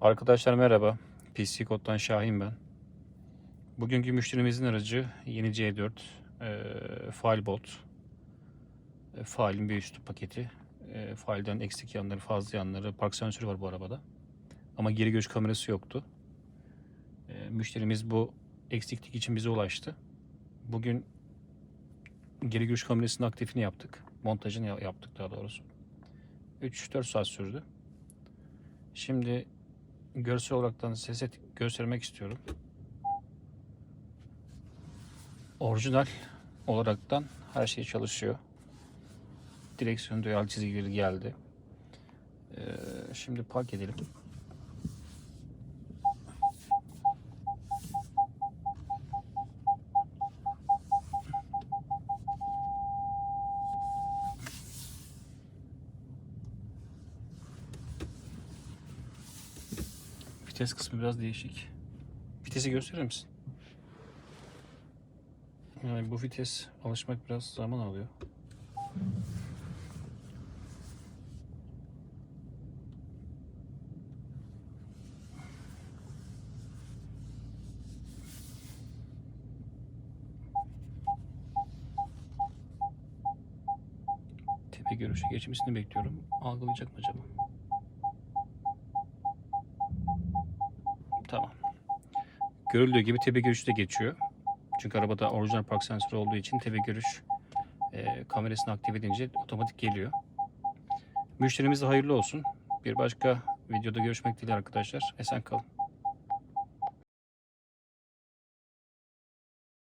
Arkadaşlar merhaba. PC Kod'dan Şahin ben. Bugünkü müşterimizin aracı yeni C4 e, Filebot. E, failin bir üstü paketi. E, failden eksik yanları, fazla yanları, park sensörü var bu arabada. Ama geri görüş kamerası yoktu. E, müşterimiz bu eksiklik için bize ulaştı. Bugün geri görüş kamerasının aktifini yaptık. Montajını ya- yaptık daha doğrusu. 3-4 saat sürdü. Şimdi görsel olaraktan size göstermek istiyorum. Orijinal olaraktan her şey çalışıyor. Direksiyon dual çizgileri geldi. Ee, şimdi park edelim. Vites kısmı biraz değişik. Vitesi gösterir misin? Yani bu vites alışmak biraz zaman alıyor. Tepe görüşe geçmesini bekliyorum. Algılayacak mı acaba? Tamam. Görüldüğü gibi tepe görüşü de geçiyor. Çünkü arabada orijinal park sensörü olduğu için tepe görüş e, kamerasını aktif edince otomatik geliyor. Müşterimize hayırlı olsun. Bir başka videoda görüşmek dileğiyle arkadaşlar. Esen kalın.